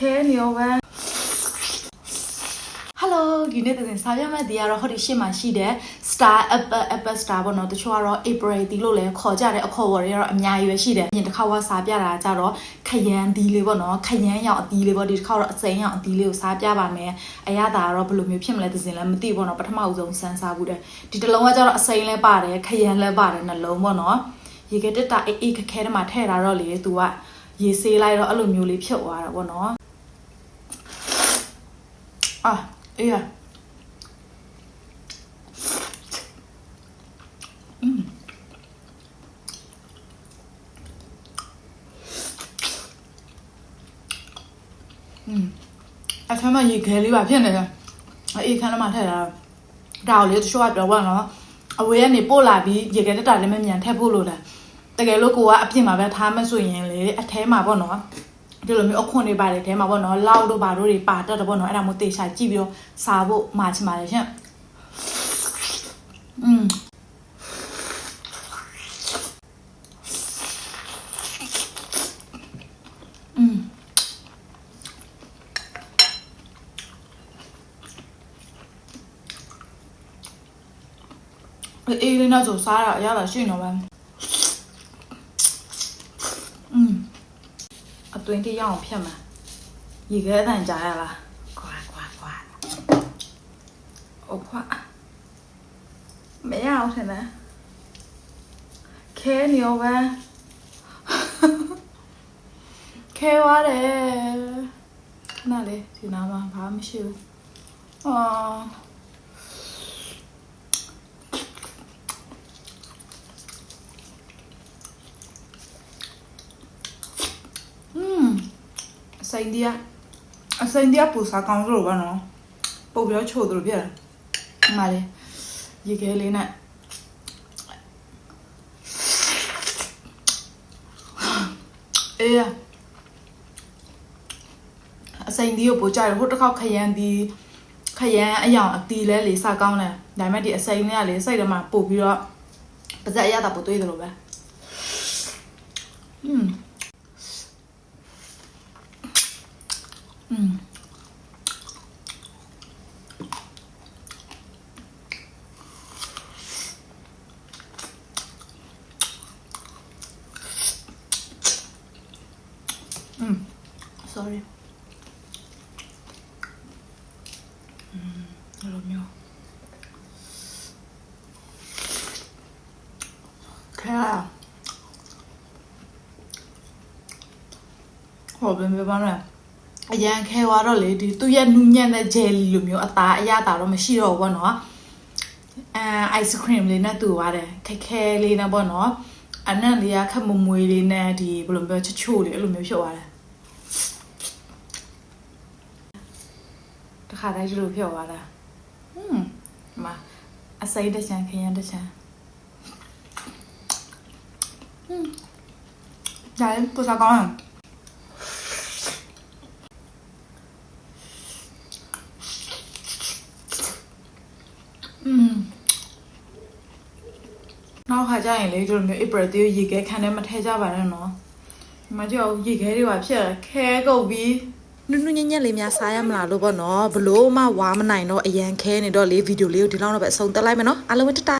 ခဲနေရောပဲဟယ်လိုဒီနေ့တင်စားရမယ့်ဒီကတော့ဟိုဒီရှေ့မှာရှိတဲ့ Star Apple Apple Star ပေါ့နော်တချို့ကတော့ April ဒီလို့လည်းခေါ်ကြတယ်အခေါ်ဝေါ်တွေကတော့အများကြီးပဲရှိတယ်အရင်တစ်ခါကစားပြတာကြတော့ခရမ်းသီးလေးပေါ့နော်ခရမ်းရောင်အသီးလေးပေါ့ဒီတစ်ခါတော့အစိမ်းရောင်အသီးလေးကိုစားပြပါမယ်အရသာကတော့ဘယ်လိုမျိုးဖြစ်မလဲသိစင်လည်းမသိဘူးပေါ့နော်ပထမဦးဆုံးစမ်းစားဘူးတဲ့ဒီတစ်လုံးကကြတော့အစိမ်းလဲပါတယ်ခရမ်းလဲပါတယ်နှလုံးပေါ့နော်ရေကတက်တာအေးအေးခက်ခဲတမှာထည့်တာတော့လေသူကရေဆေးလိုက်တော့အဲ့လိုမျိုးလေးဖြစ်သွားတာပေါ့နော် อ่ะเอ้ยอืมอืมအထမ်းမရေခဲလေးပါဖြစ်နေတယ်အေးခန်းထဲမှာထည့်တာဒါကိုလေတချို့ကပြောပါတော့အဝေးကနေပို့လာပြီးရေခဲတက်တာလည်းမမြန်ထည့်ဖို့လို့လားတကယ်လို့ကိုကအပြင်မှာပဲထားမဆိုရင်လေအထဲမှာပေါ့နော် ဒီလိုမျိုးအခွန်တွေပါတယ်ထဲမှာပေါ့နော်လောက်တို့ဘာတို့တွေပါတတ်တယ်ပေါ့နော်အဲ့ဒါမျိုးတေချာကြည့်ပြီးတော့စားဖို့မှာချင်ပါတယ်ရှင်อืมအေးလေးနောက်ဆိုစားရရတာရှိနေတော့ တွင်းတရအောင်ဖြတ်မှာရေခဲအတန်ကြားရလားကွာကွာကွာအိုခွာမရအောင်ထင်တယ်ခဲနေရောပဲခဲသွားတယ်ခဏလေးဒီနားမှာဘာမှမရှိဘူးအော်อืม အ စိမ်းတရားအစိမ်းတရားပူစားကောင်းလို့ပါနော်ပုတ်ပြောချို့သူတို့ပြတယ်ဒီမှာလေရေခဲလေးနဲ့အေးအစိမ်းဒီကိုပို့ကြတယ်ဟိုတစ်ခေါက်ခရမ်းဒီခရမ်းအယောင်အတီလဲလေစားကောင်းတယ်ဒါပေမဲ့ဒီအစိမ်းလေးကလေစိတ်ထဲမှာပို့ပြီးတော့ပါဇက်အရတာပို့တွေးတယ်လို့ပဲอืม อืม sorry อืมအဲ့လိုမျိုးခဲရဟောဘယ်မှာပါလဲ အရန်ခဲသွားတော့လေဒီသူ့ရဲ့နူးညံ့တဲ့ဂျယ်လီလိုမျိုးအသားအရသာတော့မရှိတော့ဘူးပေါ့နော်အဲအိုက်စခရင်လေးနဲ့တူသွားတယ်ခက်ခဲလေးနဲ့ပေါ့နော်အနံ့လေးကခက်မမွေးလေးနဲ့ဒီဘယ်လိုပြောချချို့လေးအဲ့လိုမျိုးဖြစ်သွားတယ် တခါတည်းဒီလိုဖြစ်သွားတာဟွန်းဒီမှာအစိမ်းတစ်ချမ်းခရမ်းတစ်ချမ်းဟွန်းဒါလည်းပူစားကောင်းတယ်อืมနောက်ခါကျရင်လေတို့လိုမျိုး April သေးရေခဲခန်းထဲမထဲကြပါနဲ့နော်ဒီမှာကြောက်ရေခဲတွေပါဖြစ်တယ်ခဲကုတ်ပြီး နုနုညံ့ညံ့လေးများစားရမလားလို့ပေါ့နော်ဘလို့မှဝါမနိုင်တော့အရန်ခဲနေတော့လေဗီဒီယိုလေးကိုဒီလောက်တော့ပဲအဆုံးသတ်လိုက်မယ်နော်အားလုံးပဲတတ